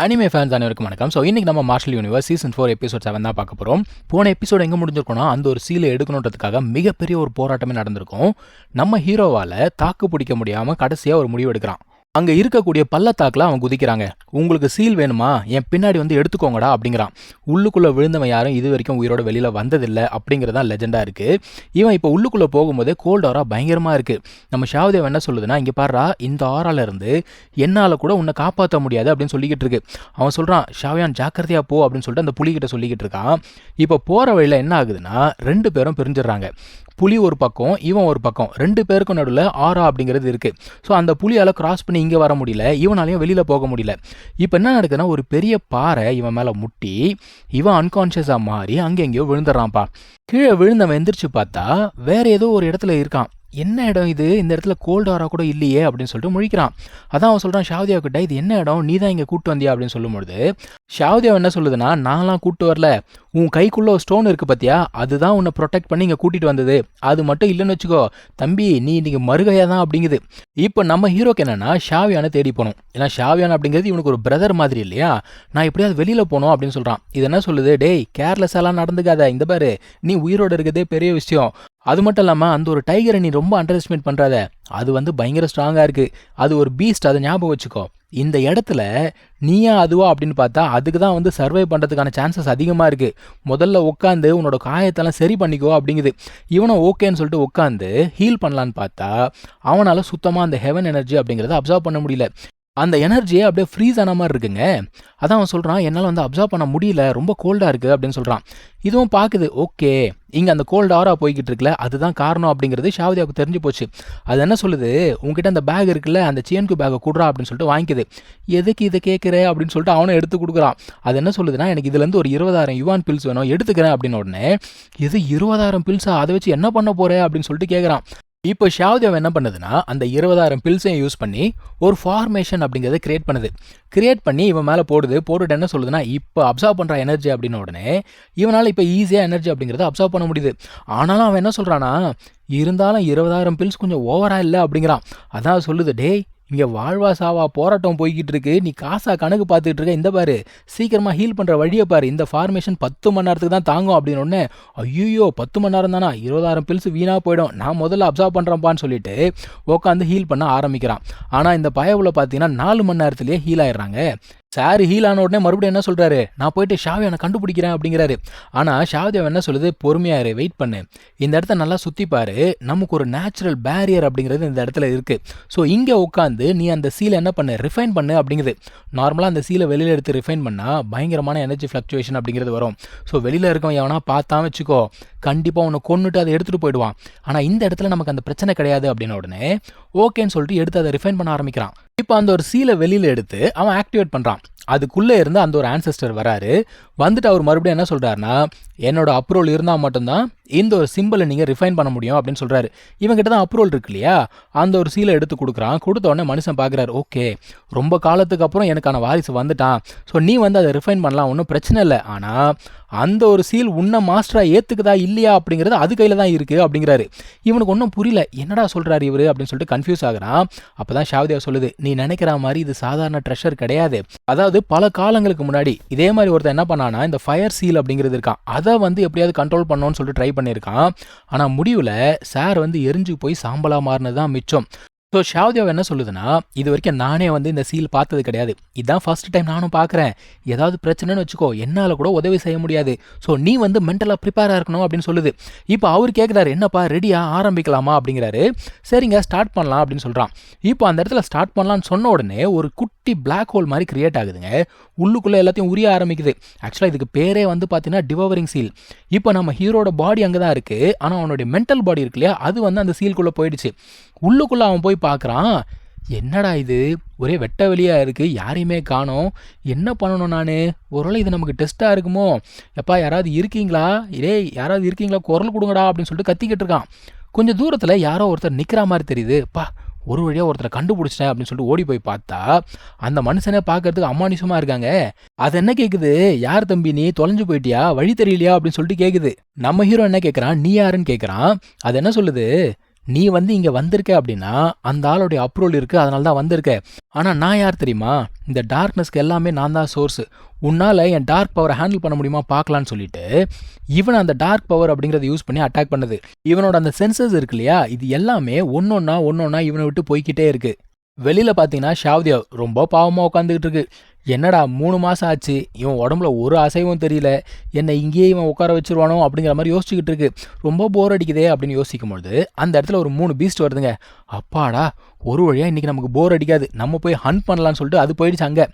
Anime fans அனைவருக்கும் வணக்கம். So இன்றைக்கி நம்ம martial universe season four episode seven தான் பார்க்க போகிறோம் போன எபிசோட் எங்கே முடிஞ்சிருக்கோம்னா அந்த ஒரு சீலை எடுக்கணுன்றதுக்காக மிகப்பெரிய ஒரு போராட்டமே நடந்திருக்கும். நம்ம ஹீரோவால் தாக்கு பிடிக்க முடியாமல் கடைசியாக ஒரு முடிவு எடுக்கிறான். அங்கே இருக்கக்கூடிய பள்ளத்தாக்கில் அவன் குதிக்கிறாங்க. உங்களுக்கு சீல் வேணுமா? என் பின்னாடி வந்து எடுத்துக்கோங்கடா அப்படிங்கிறான். உள்ளுக்குள்ளே விழுந்தவன் யாரும் இது வரைக்கும் உயிரோட வெளியில் வந்ததில்லை அப்படிங்கிறதான் லெஜெண்டாக இருக்குது இவன் இப்போ உள்ளுக்குள்ளே போகும்போதே கோல்ட் ஆரா பயங்கரமாக இருக்குது நம்ம ஷாவதேவ் என்ன சொல்லுதுன்னா இங்கே பாடுறா இந்த ஆறால இருந்து என்னால் கூட உன்னை காப்பாற்ற முடியாது அப்படின்னு சொல்லிக்கிட்டு இருக்கு. அவன் சொல்கிறான் ஷாவியான் ஜாக்கிரதையா போ அப்படின்னு சொல்லிட்டு அந்த புலிகிட்ட சொல்லிக்கிட்டு இருக்கான். இப்போ போகிற வழியில் என்ன ஆகுதுன்னா ரெண்டு பேரும் பிரிஞ்சிடுறாங்க. புலி ஒரு பக்கம் இவன் ஒரு பக்கம். ரெண்டு பேருக்கும் நடுவில் ஆரா அப்படிங்கிறது இருக்குது ஸோ அந்த புலியால் கிராஸ் பண்ணி இங்கே வர முடியல இவனாலையும் வெளியில் போக முடியல. இப்போ என்ன நடக்குதுன்னா ஒரு பெரிய பாறை இவன் மேலே முட்டி இவன் அன்கான்ஷியஸாக மாறி அங்கே எங்கேயோ விழுந்துடுறான்ப்பா. கீழே விழுந்தவன் எந்திரிச்சு பார்த்தா வேற ஏதோ ஒரு இடத்துல இருக்கான். என்ன இடம் இது? இந்த இடத்துல கோல்டு ஆரா கூட இல்லையே அப்படின்னு சொல்லிட்டு முழிக்கிறான். அதான் அவன் சொல்கிறான் ஷாவதியா கிட்ட இது என்ன இடம்? நீ தான் இங்கே கூட்டு வந்தியா? அப்படின்னு சொல்லும்பொழுது ஷாவதியா என்ன சொல்லுதுன்னா நான்லாம் கூட்டு வரல. உன் கைக்குள்ளே ஒரு ஸ்டோன் இருக்குது பார்த்தியா அதுதான் உன்னை ப்ரொடெக்ட் பண்ணி இங்கே கூட்டிகிட்டு வந்தது. அது மட்டும் இல்லைன்னு வச்சுக்கோ. தம்பி நீ இன்றைக்கி மறுகையாக தான் அப்படிங்குது. இப்போ நம்ம ஹீரோக்கு என்னென்னா ஷாவியானை தேடி போகணும் ஏன்னா ஷாவியான் அப்படிங்கிறது இவனுக்கு ஒரு பிரதர் மாதிரி இல்லையா? நான் எப்படியாவது வெளியில் போகணும் அப்படின்னு சொல்கிறான் இது என்ன சொல்லுது? டேய் கேர்லெஸ்ஸெல்லாம் நடந்துக்காத. இந்த பாரு நீ உயிரோட இருக்கிறதே பெரிய விஷயம். அது மட்டும் இல்லாமல் அந்த ஒரு டைகரை நீ ரொம்ப அண்டர் எஸ்டிமேட் பண்ணுறாத அது வந்து பயங்கர ஸ்ட்ராங்காக இருக்குது அது ஒரு பீஸ்ட் அதை ஞாபகம் வச்சுக்கோ. இந்த இடத்துல நீயா அதுவா அப்படின்னு பார்த்தா அதுக்கு தான் வந்து சர்வை பண்ணுறதுக்கான சான்சஸ் அதிகமாக இருக்குது முதல்ல உட்காந்து உன்னோட காயத்தெல்லாம் சரி பண்ணிக்கோ அப்படிங்குது. இவனை ஓகேன்னு சொல்லிட்டு உட்காந்து ஹீல் பண்ணலான்னு பார்த்தா அவனால் சுத்தமாக அந்த ஹெவன் எனர்ஜி அப்படிங்கிறத அப்சர்வ் பண்ண முடியல. அந்த எனர்ஜியே அப்படியே ஃப்ரீஸ் ஆன மாதிரி இருக்குங்க. அதான் அவன் சொல்கிறான் என்னால் வந்து அப்சர்வ் பண்ண முடியல ரொம்ப கோல்டாக இருக்குது அப்படின்னு சொல்கிறான் இதுவும் பார்க்குது ஓகே இங்கே அந்த கோல்டு ஆரா போய்கிட்டு இருக்குல்ல அதுதான் காரணம் அப்படிங்கிறது ஷாவதியாவுக்கு தெரிஞ்சு போச்சு. அது என்ன சொல்லுது உங்ககிட்ட அந்த பேக் இருக்குல்ல அந்த சிஎன்கு பேக்கை கொடுறா அப்படின்னு சொல்லிட்டு வாங்கிக்குது. எதுக்கு இதை கேட்குற அப்படின்னு சொல்லிட்டு அவனை எடுத்து கொடுக்குறான். அது என்ன சொல்லுதுன்னா எனக்கு இதுலேருந்து ஒரு இருபதாயிரம் யுவான் பில்ஸ் வேணும் எடுத்துக்கிறேன் அப்படின்னு உடனே இது இருபதாயிரம் பில்ஸா அதை வச்சு என்ன பண்ண போற? அப்படின்னு சொல்லிட்டு கேட்குறான் இப்போ ஷாவ்தேவ் என்ன பண்ணுதுன்னா அந்த இருபதாயிரம் பில்ஸையும் யூஸ் பண்ணி ஒரு ஃபார்மேஷன் அப்படிங்கிறத கிரியேட் பண்ணுது. கிரியேட் பண்ணி இவன் மேலே போடுது போட்டுட்டு என்ன சொல்லுதுன்னா இப்போ அப்சர்வ் பண்ணுற எனர்ஜி அப்படின்ன உடனே இவனால் இப்போ ஈஸியாக எனர்ஜி அப்படிங்கிறத அப்சர்வ் பண்ண முடியுது. ஆனாலும் அவன் என்ன சொல்கிறானா இருந்தாலும் இருபதாயிரம் பில்ஸ் கொஞ்சம் ஓவராக இல்லை அப்படிங்கிறான். அதான் சொல்லுது டேய் இங்கே வாழ்வா சாவா போராட்டம் போய்கிட்டு இருக்கு நீ காசா கணக்கு பார்த்துட்டு இருக்க இந்த பாரு சீக்கிரமாக ஹீல் பண்ணுற வழியை பாரு. இந்த ஃபார்மேஷன் பத்து மணி நேரத்துக்கு தான் தாங்கும் அப்படின்னு ஒன்று ஐயோ பத்து மணி நேரம் தானா? இருபதாயிரம் பில்ஸ் வீணாக போயிடும். நான் முதல்ல அப்சர்வ் பண்ணுறேன்ப்பான்னு சொல்லிட்டு உட்காந்து ஹீல் பண்ண ஆரம்பிக்கிறான். ஆனால் இந்த பயவில் பார்த்தீங்கன்னா நாலு மணி நேரத்துலேயே ஹீல் ஆயிடுறாங்க. சார் ஹீல் ஆன உடனே மறுபடியும் என்ன சொல்கிறாரு நான் போயிட்டு ஷாவியானை கண்டுபிடிக்கிறேன் அப்படிங்கிறாரு. ஆனால் ஷாவதேவ் என்ன சொல்லுது? பொறுமையாரு வெயிட் பண்ணு. இந்த இடத்த நல்லா சுற்றிப்பார் நமக்கு ஒரு நேச்சுரல் பேரியர் அப்படிங்கிறது இந்த இடத்துல இருக்குது ஸோ இங்கே உட்காந்து நீ அந்த சீலை என்ன பண்ணு? ரிஃபைன் பண்ணு அப்படிங்குது. நார்மலாக அந்த சீலை வெளியில் எடுத்து ரிஃபைன் பண்ணால் பயங்கரமான எனர்ஜி ஃப்ளக்சுவேஷன் அப்படிங்கிறது வரும். ஸோ வெளியில் இருக்கவன் எவனா பார்த்தா வச்சுக்கோ கண்டிப்பாக உன்னை கொண்டுட்டு அதை எடுத்துகிட்டு போயிடுவான். ஆனால் இந்த இடத்துல நமக்கு அந்த பிரச்சனை கிடையாது அப்படின்ன உடனே ஓகேன்னு சொல்லிட்டு எடுத்து அதை ரிஃபைன் பண்ண ஆரம்பிக்கிறான். இப்போ அந்த ஒரு சீலை வெளியில் எடுத்து அவன் ஆக்டிவேட் பண்ணுறான் அதுக்குள்ளே இருந்து அந்த ஒரு ஆன்சஸ்டர் வராரு. வந்துட்டு அவர் மறுபடியும் என்ன சொல்கிறாருன்னா என்னோட அப்ரூவல் இருந்தால் மட்டும்தான் இந்த ஒரு சிம்பிளை நீங்கள் ரிஃபைன் பண்ண முடியும் அப்படின்னு சொல்கிறாரு இவங்ககிட்ட தான் அப்ரூவல் இருக்கு இல்லையா? அந்த ஒரு சீலை எடுத்து கொடுக்குறான். கொடுத்த உடனே மனுஷன் பார்க்குறாரு ஓகே ரொம்ப காலத்துக்கு அப்புறம் எனக்கான வாரிசு வந்துட்டான். ஸோ நீ வந்து அதை ரிஃபைன் பண்ணலாம் ஒன்றும் பிரச்சனை இல்லை. ஆனால் அந்த ஒரு சீல் உன்னை மாஸ்டராக ஏற்றுக்குதா இல்லையா அப்படிங்கிறது அது கையில் தான் இருக்குது அப்படிங்கிறாரு. இவனுக்கு ஒன்றும் புரியல. என்னடா சொல்கிறாரு இவர்? அப்படின்னு சொல்லிட்டு கன்ஃபியூஸ் ஆகிறான். அப்போ தான் ஷாவதியா சொல்லுது நீ நினைக்கிற மாதிரி இது சாதாரண ட்ரெஷர் கிடையாது. அதாவது பல காலங்களுக்கு முன்னாடி இதே மாதிரி ஒருத்தர் என்ன பண்ணானா இந்த ஃபயர் சீல் அப்படிங்கிறது இருக்கான். அதை வந்து எப்படியாவது கண்ட்ரோல் பண்ணணும்னு சொல்லிட்டு ட்ரை பண்ணியிருக்கான். ஆனால் முடிவில் சார் வந்து எரிஞ்சு போய் சாம்பலாக மாறினது தான் மிச்சம். ஸோ ஷாவ்தேவ் என்ன சொல்லுதுன்னா இது வரைக்கும் நானே வந்து இந்த சீல் பார்த்தது கிடையாது. இதுதான் ஃபர்ஸ்ட் டைம் நானும் பார்க்குறேன். ஏதாவது பிரச்சனைன்னு வச்சுக்கோ என்னால் கூட உதவி செய்ய முடியாது. ஸோ நீ வந்து மென்டலாக ப்ரிப்பேராக இருக்கணும் அப்படின்னு சொல்லுது. இப்போ அவர் கேட்குறாரு என்னப்பா ரெடியாக ஆரம்பிக்கலாமா? அப்படிங்கிறாரு. சரிங்க ஸ்டார்ட் பண்ணலாம் அப்படின்னு சொல்கிறான் இப்போ அந்த இடத்துல ஸ்டார்ட் பண்ணலான்னு சொன்ன உடனே ஒரு குட்டி பிளாக் ஹோல் மாதிரி கிரியேட் ஆகுதுங்க. உள்ளுக்குள்ளே எல்லாத்தையும் உரிய ஆரம்பிக்குது. ஆக்சுவலாக இதுக்கு பேரே வந்து பார்த்தீங்கன்னா டிவரிங் சீல் இப்போ நம்ம ஹீரோட பாடி அங்கே தான் இருக்குது ஆனால் அவனுடைய மென்டல் பாடி இருக்கு இல்லையா? அது வந்து அந்த சீல்குள்ளே போயிடுச்சு. உள்ளுக்குள்ளே அவன் போய் பார்க்குறான் என்னடா இது? ஒரே வெட்ட வெளியாக இருக்குது யாரையுமே காணோம். என்ன பண்ணணும் நான்? ஒருவேளை இது நமக்கு டெஸ்ட்டாக இருக்குமோ? எப்பா யாராவது இருக்கீங்களா? இதே யாராவது இருக்கீங்களா? குரல் கொடுங்கடா அப்படின்னு சொல்லிட்டு கத்திக்கிட்டு இருக்கான். கொஞ்சம் தூரத்தில் யாரோ ஒருத்தர் நிற்கிற மாதிரி தெரியுது. பா ஒரு வழியாக ஒருத்தரை கண்டுபிடிச்சிட்டேன் அப்படின்னு சொல்லிட்டு ஓடி போய் பார்த்தா அந்த மனுஷனே பார்க்கறதுக்கு அமானுஷமாக இருக்காங்க. அது என்ன கேட்குது யார் தம்பி நீ? தொலைஞ்சு போயிட்டியா? வழி தெரியலையா? அப்படின்னு சொல்லிட்டு கேட்குது நம்ம ஹீரோ என்ன கேட்குறான் நீ யாருன்னு கேட்குறான் அது என்ன சொல்லுது? நீ வந்து இங்கே வந்திருக்க அப்படின்னா அந்த ஆளுடைய அப்ரூவல் இருக்குது அதனால தான் வந்திருக்க. ஆனால் நான் யார் தெரியுமா? இந்த டார்க்னஸ்க்கு எல்லாமே நான் தான் சோர்ஸு உன்னால் என் டார்க் பவரை ஹேண்டில் பண்ண முடியுமா பார்க்கலான்னு சொல்லிட்டு இவன் அந்த டார்க் பவர் அப்படிங்கிறத யூஸ் பண்ணி அட்டாக் பண்ணுது. இவனோட அந்த சென்சஸ் இருக்கு இல்லையா? இது எல்லாமே ஒன்றொன்னா ஒன்றொன்னா இவனை விட்டு போய்கிட்டே இருக்குது வெளியில் பார்த்தீங்கன்னா ஷாவ்தியா ரொம்ப பாவமாக உட்காந்துக்கிட்டு இருக்கு. என்னடா மூணு மாதம் ஆச்சு? இவன் உடம்புல ஒரு அசைவும் தெரியல. என்னை இங்கேயே இவன் உட்கார வச்சிருவானோ அப்படிங்கிற மாதிரி யோசிச்சுக்கிட்டு இருக்கு. ரொம்ப போர் அடிக்குதே அப்படின்னு யோசிக்கும் பொழுது அந்த இடத்துல ஒரு மூணு பீஸ்ட் வருதுங்க. அப்பாடா ஒரு வழியாக இன்றைக்கி நமக்கு போர் அடிக்காது. நம்ம போய் ஹன் பண்ணலான்னு சொல்லிட்டு அது போயிடுச்சு அங்கே.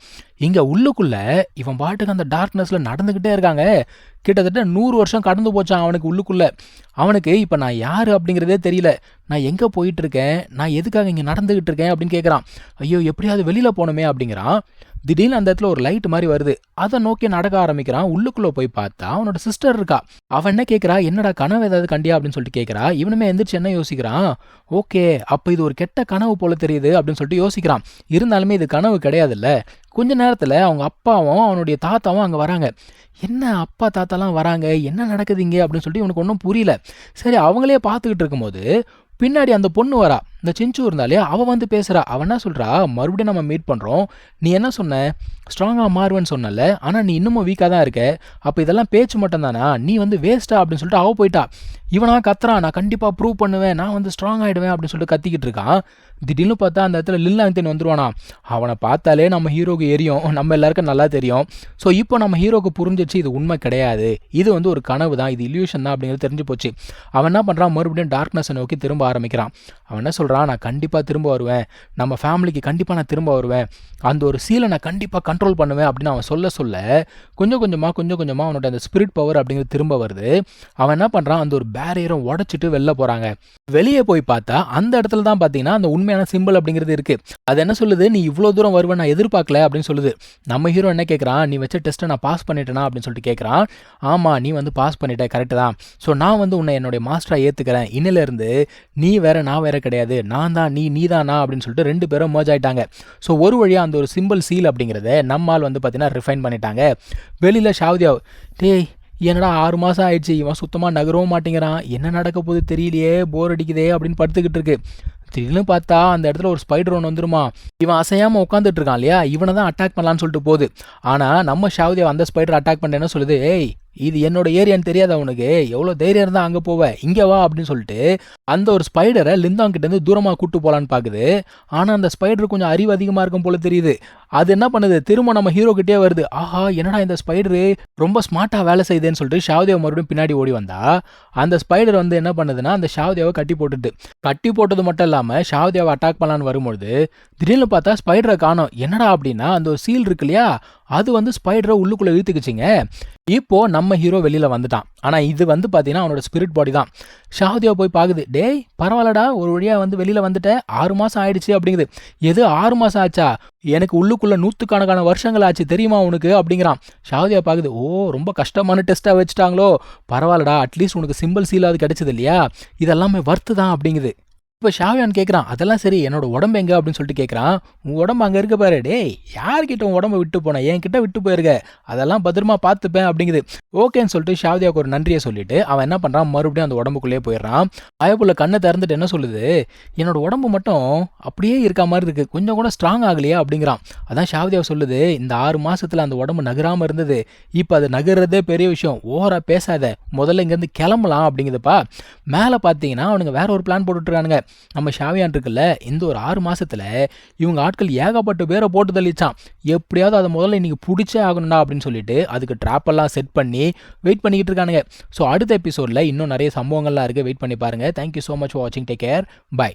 இங்கே உள்ளுக்குள்ளே இவன் பாட்டுக்கு அந்த டார்க்னஸில் நடந்துக்கிட்டே இருக்காங்க. கிட்டத்தட்ட நூறு வருஷம் கடந்து போச்சான் அவனுக்கு உள்ளுக்குள்ளே. அவனுக்கு இப்போ நான் யார் அப்படிங்கிறதே தெரியல. நான் எங்கே போயிட்டு இருக்கேன் நான் எதுக்காக இங்கே நடந்துக்கிட்டு இருக்கேன் அப்படின்னு கேட்குறான் ஐயோ எப்படியாவது வெளியில் போகணுமே அப்படிங்கிறான். திடீர்னு அந்த இடத்துல ஒரு லைட் மாதிரி வருது. அதை நோக்கி நடக்க ஆரம்பிக்கிறான். உள்ளுக்குள்ளே போய் பார்த்தா அவனோட சிஸ்டர் இருக்கா. அவன் என்ன கேட்குறா என்னடா கனவு ஏதாவது கண்டியா அப்படின்னு சொல்லிட்டு கேட்குறா இவனுமே எந்திரிச்சு என்ன யோசிக்கிறான்? ஓகே அப்போ இது ஒரு கெட்ட கனவு போல தெரியுது அப்படின்னு சொல்லிட்டு யோசிக்கிறான். இருந்தாலுமே இது கனவு கிடையாதுல்ல. கொஞ்ச நேரத்தில் அவங்க அப்பாவும் அவனுடைய தாத்தாவும் அங்கே வராங்க. என்ன அப்பா தாத்தாலாம் வராங்க? என்ன நடக்குதுங்க அப்படின்னு சொல்லிட்டு இவனுக்கு ஒன்றும் புரியல. சரி அவங்களே பார்த்துக்கிட்டு இருக்கும்போது பின்னாடி அந்த பொண்ணு வரா. இந்த செஞ்சு இருந்தாலே அவள் வந்து பேசுகிறா அவன் என்ன சொல்கிறா மறுபடியும் நம்ம மீட் பண்ணுறோம் நீ என்ன சொன்ன? ஸ்ட்ராங்காக மாறுவேன்னு சொன்னல. ஆனால் நீ இன்னமும் வீக்காக தான் இருக்க. அப்போ இதெல்லாம் பேச்சு மட்டும் தானா நீ வந்து வேஸ்ட்டா அப்படின்னு சொல்லிட்டு அவள் போயிட்டா. இவனா கத்துறான் நான் கண்டிப்பாக ப்ரூவ் பண்ணுவேன். நான் வந்து ஸ்ட்ராங் ஆகிடுவேன் அப்படின்னு சொல்லிட்டு கத்திக்கிட்டு இருக்கான் திடீர்னு பார்த்தா அந்த இடத்துல லில்லாங்கித்தன் வந்துருவானா. அவனை பார்த்தாலே நம்ம ஹீரோக்கு எரியும். நம்ம எல்லாருக்கும் நல்லா தெரியும். ஸோ இப்போ நம்ம ஹீரோக்கு புரிஞ்சிச்சு இது உண்மை கிடையாது. இது வந்து ஒரு கனவு தான். இது இல்யூஷன் தான் அப்படிங்கிறது தெரிஞ்சு போச்சு. அவன் என்ன பண்ணுறான் மறுபடியும் டார்க்னஸை நோக்கி திரும்ப ஆரம்பிக்கிறான். அவன் என்ன சொல்கிறான் நான் கண்டிப்பாக திரும்ப வருவேன். நம்ம ஃபேமிலிக்கு கண்டிப்பாக நான் திரும்ப வருவேன். அந்த ஒரு சீலை நான் கண்டிப்பாக கண்ட்ரோல் பண்ணுவேன். அப்படின்னு அவன் சொல்ல சொல்ல கொஞ்சம் கொஞ்சமாக கொஞ்சம் கொஞ்சமாக அவனோட அந்த ஸ்பிரிட் பவர் அப்படிங்கிறது திரும்ப வருது. அவன் என்ன பண்ணுறான் அந்த ஒரு பேரியரை உடச்சிட்டு வெளில போகிறாங்க வெளியே போய் பார்த்தா அந்த இடத்துல தான் பார்த்தீங்கன்னா அந்த உண்மையான சிம்பிள் அப்படிங்கிறது இருக்குது அது என்ன சொல்லுது? நீ இவ்வளோ தூரம் வருவேன் நான் எதிர்பார்க்கல. அப்படின்னு சொல்லுது. நம்ம ஹீரோ என்ன கேட்குறான் நீ வச்ச டெஸ்ட்டை நான் பாஸ் பண்ணிட்டேனா? அப்படின்னு சொல்லிட்டு கேட்குறான் ஆமாம் நீ வந்து பாஸ் பண்ணிட்ட கரெக்டு தான். ஸோ நான் வந்து உன்னை என்னுடைய மாஸ்டராக ஏற்றுக்கிறேன் இன்னிலேருந்து நீ வேற நான் வேற கிடையாது. நான் தான் நீ நீ தான் நான் அப்படின்னு சொல்லிட்டு ரெண்டு பேரும் மர்ஜ் ஆயிட்டாங்க. ஸோ ஒரு வழியாக அந்த ஒரு சிம்பிள் சீல் அப்படிங்கிறத நம்மால் வந்து பார்த்தீங்கன்னா ரிஃபைன் பண்ணிட்டாங்க. வெளியில் ஷாவ்தியாவ் டேய் என்னடா ஆறு மாதம் ஆயிடுச்சு இவன் சுத்தமாக நகரவும் மாட்டேங்கிறான். என்ன நடக்க போகுது தெரியலையே போர் அடிக்குதே அப்படின்னு படுத்துக்கிட்டு இருக்கு. திடீர்னு பார்த்தா அந்த இடத்துல ஒரு ஸ்பைடர் ஒன்று வந்துருமா? இவன் அசையாமல் உட்காந்துட்டு இருக்கான் இல்லையா? இவனை தான் அட்டாக் பண்ணலான்னு சொல்லிட்டு போகுது. ஆனால் நம்ம ஷாவ்தேவ் அந்த ஸ்பைடர் அட்டாக் பண்ணேன்னு சொல்லுது ஏய் இது என்னோட ஏரியான்னு தெரியாத அவனுக்கு எவ்வளோ தைரியம் இருந்தால் அங்கே போவேன் இங்கே வா அப்படின்னு சொல்லிட்டு அந்த ஒரு ஸ்பைடரை லிந்தாங்கிட்டேருந்து தூரமாக கூட்டு போகலான்னு பார்க்குது ஆனால் அந்த ஸ்பைடர் கொஞ்சம் அறிவு அதிகமாக இருக்கும் போல தெரியுது. அது என்ன பண்ணுது? திரும்ப நம்ம ஹீரோ கிட்டே வருது. ஆஹா என்னடா இந்த ஸ்பைடரு ரொம்ப ஸ்மார்ட்டாக வேலை செய்யுதுன்னு சொல்லிட்டு ஷாவ்தேவ் மறுபடியும் பின்னாடி ஓடி வந்தா. அந்த ஸ்பைடர் வந்து என்ன பண்ணுதுன்னா அந்த ஷாவ்தேவை கட்டி போட்டுட்டு கட்டி போட்டது மட்டும் இல்லாமல் ஷாவ்தேவை அட்டாக் பண்ணலான்னு வரும்பொழுது திடீர்னு பார்த்தா ஸ்பைடரை காணும். என்னடா அப்படின்னா அந்த ஒரு சீல் இருக்கு இல்லையா? அது வந்து ஸ்பைடரை உள்ளுக்குள்ளே இழுத்துக்குச்சிங்க. இப்போ நம்ம ஹீரோ வெளியில் வந்துட்டான். ஆனால் இது வந்து பார்த்தீங்கன்னா அவனோட ஸ்பிரிட் பாடி தான். ஷாஹுதியா போய் பார்க்குது டேய் பரவாயில்லடா ஒரு வழியாக வந்து வெளியில் வந்துட்டேன் ஆறு மாதம் ஆயிடுச்சு அப்படிங்குது. எது ஆறு மாதம் ஆச்சா? எனக்கு உள்ளுக்குள்ளே நூற்றுக்கணக்கான வருஷங்கள் ஆச்சு தெரியுமா உனக்கு? அப்படிங்கிறான். ஷாஹுதியா பார்க்குது ஓ ரொம்ப கஷ்டமான டெஸ்ட்டாக வச்சுட்டாங்களோ? பரவாயில்லடா அட்லீஸ்ட் உனக்கு சிம்பிள் சீலாவது கிடைச்சது இல்லையா? இதெல்லாமே வர்த்து தான் அப்படிங்குது. இப்போ ஷாவியான் கேட்குறான் அதெல்லாம் சரி என்னோட உடம்பு எங்க? அப்படின்னு சொல்லிட்டு கேட்குறான் உன் உடம்பு அங்கே இருக்க பாரு டேய் யார்கிட்ட உன் உடம்பு விட்டு போனேன் என்கிட்ட விட்டு போயிருக்க. அதெல்லாம் பத்திரமா பார்த்துப்பேன் அப்படிங்குது. ஓகேன்னு சொல்லிட்டு ஷாவியாவுக்கு ஒரு நன்றியை சொல்லிட்டு அவன் என்ன பண்ணுறான் மறுபடியும் அந்த உடம்புக்குள்ளேயே போயிடுறான். பயப்புள்ள கண்ணை திறந்துட்டு என்ன சொல்லுது? என்னோட உடம்பு மட்டும் அப்படியே இருக்க மாதிரி இருக்கு. கொஞ்சம் கூட ஸ்ட்ராங் ஆகலையா? அப்படிங்கிறான். அதான் ஷாவ்தியா சொல்லுது இந்த ஆறு மாசத்துல அந்த உடம்பு நகராமல் இருந்தது. இப்போ அது நகர்றதே பெரிய விஷயம். ஓவரா பேசாத. முதல்ல இங்கேருந்து கிளம்பலாம் அப்படிங்குதுப்பா. மேலே பார்த்தீங்கன்னா அவனுங்க வேற ஒரு பிளான் போட்டுட்ருக்கானுங்க நம்ம ஷாவியான் இருக்குல்ல இந்த ஒரு ஆறு மாதத்தில் இவங்க ஆட்கள் ஏகப்பட்ட பேரை போட்டு தள்ளிச்சான். எப்படியாவது அதை முதல்ல இன்றைக்கி பிடிச்சே ஆகணும்டா அப்படின்னு சொல்லிட்டு அதுக்கு ட்ராப்பெல்லாம் செட் பண்ணி வெயிட் பண்ணிக்கிட்டு இருக்கானுங்க. ஸோ அடுத்த எபிசோடில் இன்னும் நிறைய சம்பவங்கள்லாம் இருக்குது வெயிட் பண்ணி பாருங்கள் thank you so much for வாட்சிங் டேக் கேர் பை